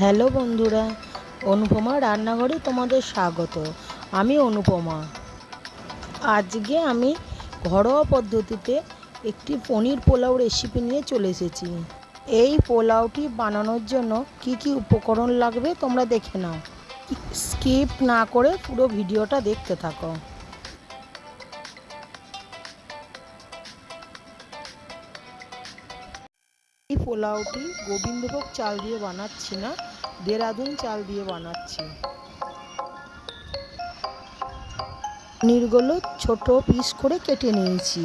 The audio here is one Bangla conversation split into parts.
হ্যালো বন্ধুরা, অনুপমা রান্নাঘরে তোমাদের স্বাগত। আমি অনুপমা। আজকে আমি ঘরোয়া পদ্ধতিতে একটি পনির পোলাও রেসিপি নিয়ে চলে এসেছি। এই পোলাওটি বানানোর জন্য কি কি উপকরণ লাগবে তোমরা দেখে নাও। স্কিপ না করে পুরো ভিডিওটা দেখতে থাকো। পোলাওটি গোবিন্দভোগ চাল দিয়ে বানাচ্ছি না, দেরাদুন চাল দিয়ে বানাচ্ছি। পনিরগুলো ছোট পিস করে কেটে নিয়েছি।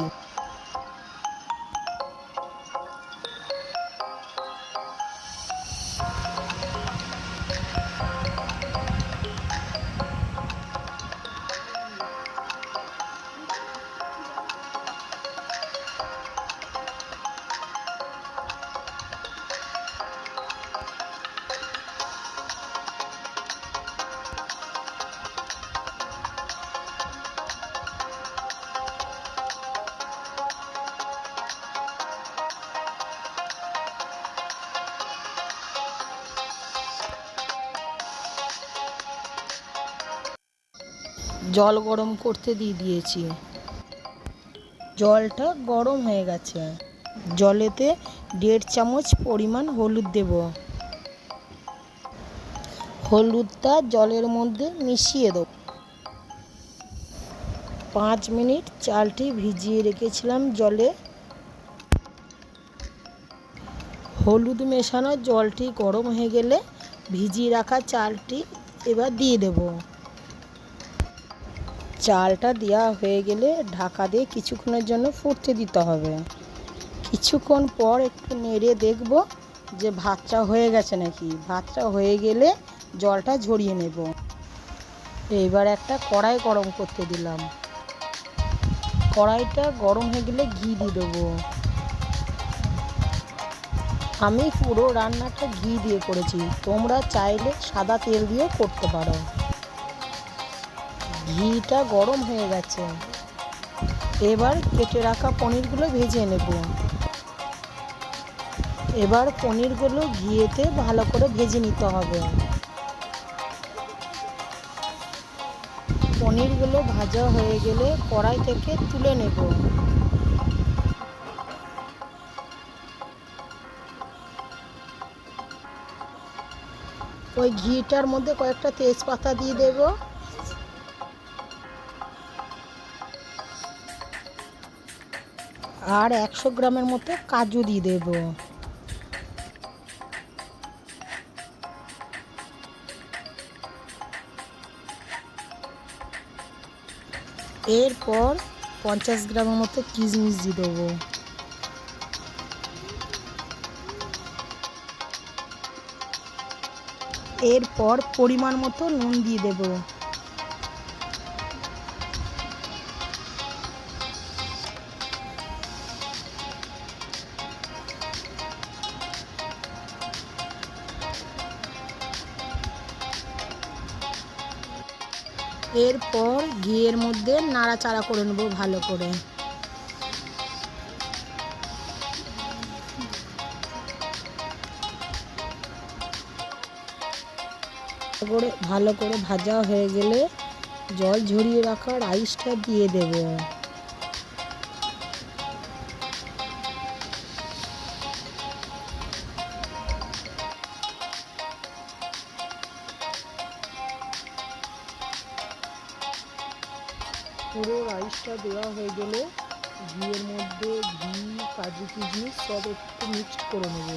জল গরম করতে দিয়ে দিয়েছি। জলটা গরম হয়ে গেছে। জলেতে দেড় চামচ পরিমাণ হলুদ দেব। হলুদটা জলের মধ্যে মিশিয়ে দেব। পাঁচ মিনিট চালটি ভিজিয়ে রেখেছিলাম জলে। হলুদ মেশানো জলটি গরম হয়ে গেলে ভিজিয়ে রাখা চালটি এবার দিয়ে দেবো। চালটা দেওয়া হয়ে গেলে ঢাকা দিয়ে কিছুক্ষণের জন্য ফুটতে দিতে হবে। কিছুক্ষণ পর একটু নেড়ে দেখব যে ভাতটা হয়ে গেছে নাকি। ভাতটা হয়ে গেলে জলটা ঝরিয়ে নেব। এইবার একটা কড়াই গরম করতে দিলাম। কড়াইটা গরম হয়ে গেলে ঘি দিয়ে দেবো। আমি পুরো রান্নাটা ঘি দিয়ে করেছি। তোমরা চাইলে সাদা তেল দিয়েও করতে পারো। ঘিটা গরম হয়ে গেছে। এবার কেটে রাখা পনিরগুলো ভেজে নেব। এবার পনিরগুলো ঘিয়েতে ভালো করে ভেজে নিতে হবে। পনিরগুলো ভাজা হয়ে গেলে কড়াই থেকে তুলে নেব। ওই ঘিটার মধ্যে কয়েকটা তেজপাতা দিয়ে দেবো। আর একশো গ্রামের মতো কাজু দিয়ে দেব। এরপর পঞ্চাশ গ্রামের মতো কিশমিশ দিয়ে দেবো। এরপর পরিমাণ মতো নুন দিয়ে দেবো। এরপর ঘিয়ের মধ্যে নাড়াচাড়া করে নেব ভালো করে। করে ভালো করে ভাজা হয়ে গেলে জল ঝরিয়ে রাখা রাইসটা দিয়ে দেবো। পুরো রাইসটা দেওয়া হয়ে গেলে ঘিয়ের মধ্যে ঘি, কাজু কিশমিশ সব একটু মিক্সড করে নেব।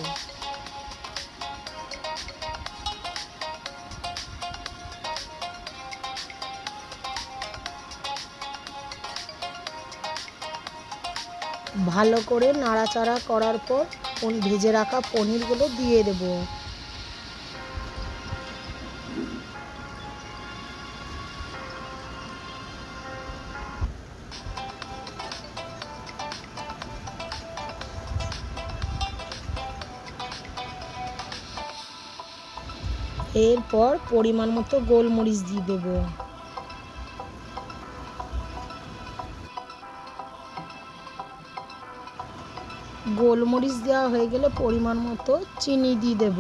ভালো করে নাড়াচাড়া করার পর ভেজে রাখা পনিরগুলো দিয়ে দেবো। এরপর পরিমাণ মতো গোলমরিচ দিয়ে দেব। গোলমরিচ দেওয়া হয়ে গেলে পরিমাণ মতো চিনি দিয়ে দেব।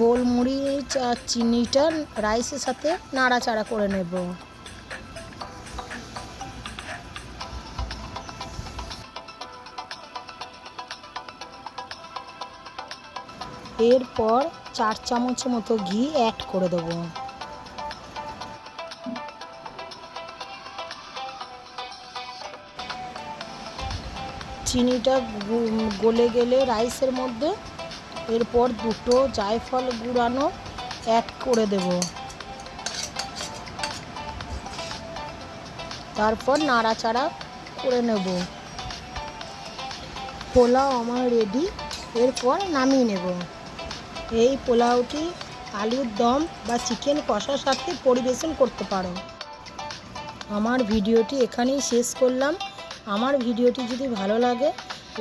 গোলমরিচ আর চিনিটা রাইসের সাথে নাড়াচাড়া করে নেব। এরপর চার চামচ মতো ঘি অ্যাড করে দেবো। চিনিটা গলে গেলে রাইসের মধ্যে এরপর দুটো জায়ফল গুঁড়ানো অ্যাড করে দেব। তারপর নাড়াচাড়া করে নেব। পোলাও আমার রেডি এরপর নামিয়ে নেব। এই পোলাওটি আলুর দম বা চিকেন কষার সাথে পরিবেশন করতে পারো। আমার ভিডিওটি এখানেই শেষ করলাম। আমার ভিডিওটি যদি ভালো লাগে,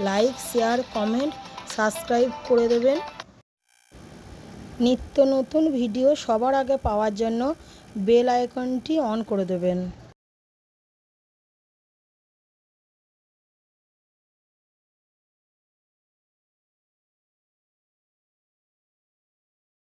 লাইক, শেয়ার, কমেন্ট, সাবস্ক্রাইব করে দেবেন। নিত্য নতুন ভিডিও সবার আগে পাওয়ার জন্য বেল আইকনটি অন করে দেবেন।